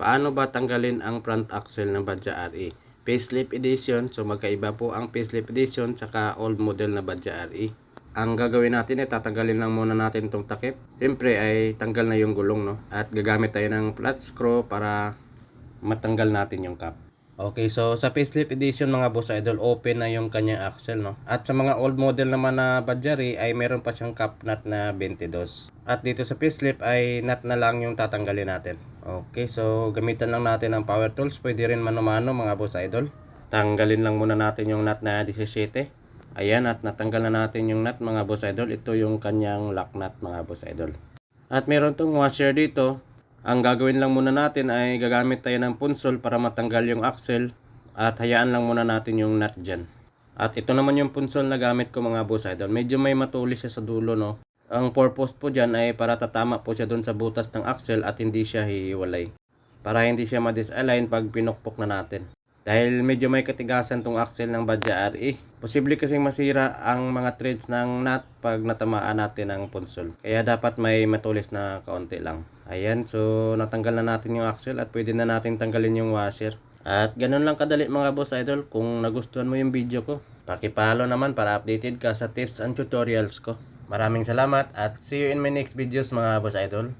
Paano ba tanggalin ang front axle ng Badja RE? Facelift edition, so magkaiba po ang facelift edition tsaka old model na Badja RE. Ang gagawin natin ay tatanggalin lang muna natin itong takip. Siyempre ay tanggal na yung gulong no. At gagamit tayo ng flat screw para matanggal natin yung cap. Okay, so sa facelift edition mga boss idol, open na yung kanyang axle, no? At sa mga old model naman na Badjari ay meron pa siyang cap nut na 22. At dito sa facelift ay nut na lang yung tatanggalin natin. Okay, so gamitan lang natin ang power tools. Pwede rin mano-mano mga boss idol. Tanggalin lang muna natin yung nut na 17. Ayan, at natanggal na natin yung nut mga boss idol. Ito yung kanyang lock nut mga boss idol. At meron tong washer dito. Ang gagawin lang muna natin ay gagamit tayo ng punsol para matanggal yung axle at hayaan lang muna natin yung nut dyan. At ito naman yung punsol na gamit ko mga boss idol. Medyo may matulis siya sa dulo no. Ang purpose po dyan ay para tatama po siya doon sa butas ng axle at hindi siya hiwalay. Para hindi siya ma-disalign pag pinukpok na natin. Dahil medyo may katigasan tong axle ng Badja RE. Posible kasing masira ang mga threads ng nut pag natamaan natin ng punsol. Kaya dapat may matulis na kaunti lang. Ayan, so natanggal na natin yung axle at pwede na natin tanggalin yung washer. At ganun lang kadali mga boss idol. Kung nagustuhan mo yung video ko, pakipalo naman para updated ka sa tips and tutorials ko. Maraming salamat at see you in my next videos mga boss idol.